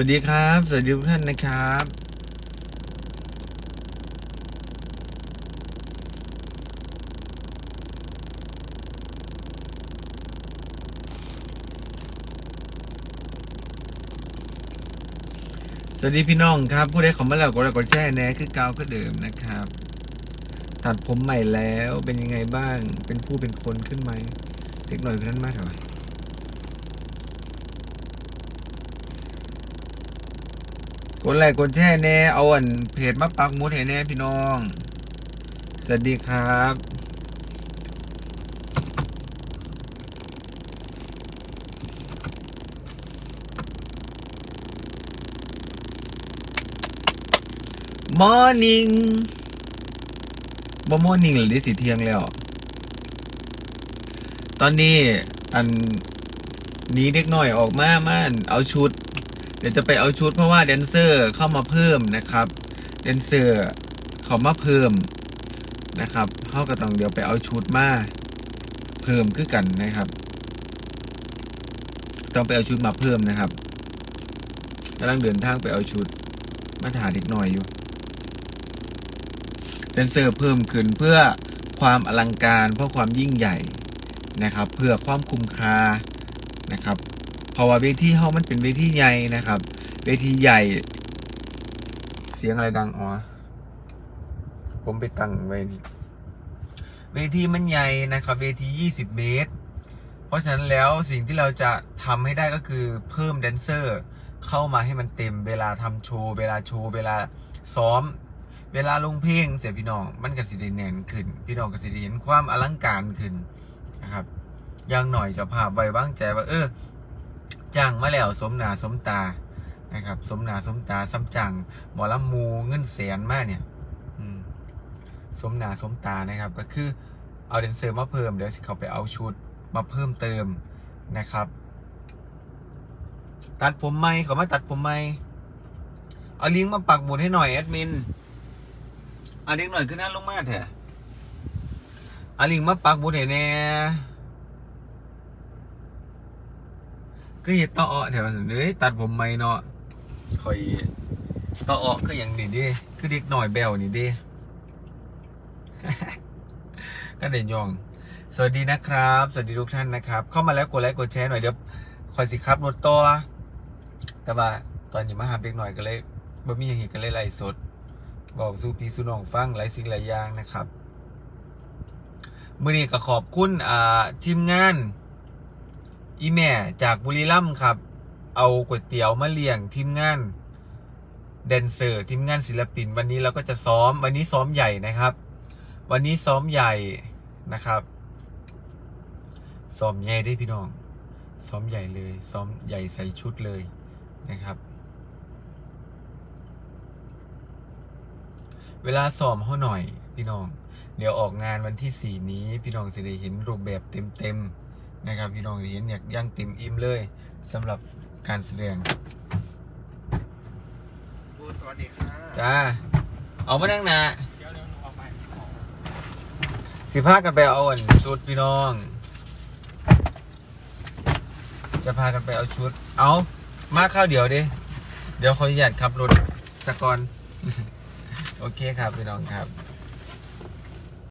วัสดีครับ สวัสดีทุกท่านนะครับ สวัสดีพี่น้องครับ ผู้ใดของมาแล้วกดไลค์กดแชร์แน่คือเกาก็เดิมนะครับ ตัดผมใหม่แล้วเป็นยังไงบ้าง เป็นผู้เป็นคนขึ้นไหมเด็กหน่อยคนนั้นมากเถอะ กดไลค์กดแชร์แน่เอาอันเพจมาปักหมุดให้แน่พี่น้อง สวัสดีครับมอร์นิ่งบ่มอร์นิ่งหรือดิสิเที่ยงแล้ว ตอนนี้อันนี้เด็กน้อยออกมามานเอาชุด เดี๋ยวจะไปเอาชุดเพราะว่าแดนเซอร์เข้ามาเพิ่มนะครับแดนเซอร์เขามาเพิ่มนะครับเขาก็ต้องเดี๋ยวไปเอาชุดมาเพิ่มคือกันนะครับ ต้องไปเอาชุดมาเพิ่มนะครับกำลังเดินทางไปเอาชุดมาถ่ายเด็กน้อยอยู่แดนเซอร์เพิ่มขึ้นเพื่อความอลังการเพื่อความยิ่งใหญ่นะครับ เพื่อความคุ้มค่านะครับ เพราะว่าเวทีเฮามันเป็นเวทีใหญ่นะครับ เวทีใหญ่ เสียงอะไรดังอ๋อผมไปตั้งไว้นี่เวทีมันใหญ่นะครับเวที 20 เมตร เพราะฉะนั้นแล้วสิ่งที่เราจะทำให้ได้ก็คือเพิ่มแดนเซอร์เข้ามาให้มันเต็มเวลาทำโชว์เวลาโชว์เวลาซ้อม เวลาลงเพลงเสียพี่น้องมันก็สิได้แน่นขึ้น พี่น้องก็สิได้เห็นความอลังการขึ้นนะครับอย่างหน่อยจะภาพไว้วางใจว่าเออ จ้างมาแล้วสมหนาสมตานะครับสมหนาสมตาซ้ำจังหมอลำมูเงินแสนมากเนี่ยสมหนาสมตานะครับ ก็คือเอาแดนเซอร์มาเพิ่มเดี๋ยวสิเขาไปเอาชุดมาเพิ่มเติมนะครับ ตัดผมไหมเขามาตัดผมไหมเอาลิงก์มาปักหมุดให้หน่อยแอดมินเอันเด็กหน่อยขึ้นหน้าลงมาแถอะเอันลิงมาปักบุญเน่ ก็เห็ดต่ออ้อแถวนั้นเลยตัดผมไม่เนาะคอยต่ออ้อคืออย่างนี้ดิคือเด็กหน่อยแบวนี่ดิก็เด่นยอง สวัสดีนะครับ สวัสดีทุกท่านนะครับ เข้ามาแล้วกดไลค์กดแชร์หน่อยเดี๋ยวคอยสิครับรถตัวแต่ว่าตอนนี้มาหาเด็กหน่อยก็เลยบ่มีอย่างนี้ก็เลยไล่สด บอกสู่พี่สู่น้องฟังหลายสิ่งหลายอย่างนะครับมื่อนี้ก็ขอบคุณอ่าทีมงาน อีแม่จากบุรีรัมย์ครับ เอาก๋วยเตี๋ยวมาเลี้ยงทีมงานแดนเซอร์ทีมงานศิลปิน วันนี้เราก็จะซ้อม วันนี้ซ้อมใหญ่นะครับ วันนี้ซ้อมใหญ่นะครับ ซ้อมใหญ่ได้พี่น้อง ซ้อมใหญ่เลย ซ้อมใหญ่ใส่ชุดเลยนะครับ เวลาซ้อมเขาหน่อยพี่น้อง เดี๋ยวออกงานวันที่สี่นี้ พี่น้องจะได้เห็นรูปแบบเต็มๆ นะครับพี่น้องจะเห็นอย่างย่างเต็มอิ่มเลยสำหรับการแสดงบูสวัสดีค่ะจ้าเอามานั่งหนาเดี๋ยวเดี๋ยวหนูออกไปของสิพากันไปเอาอันชุดพี่น้อง จะพากันไปเอาชุด เอามาข้าวเดี๋ยวดิเดี๋ยวขออนุญาตขับรถสกก่อน โอเคครับพี่น้องครับ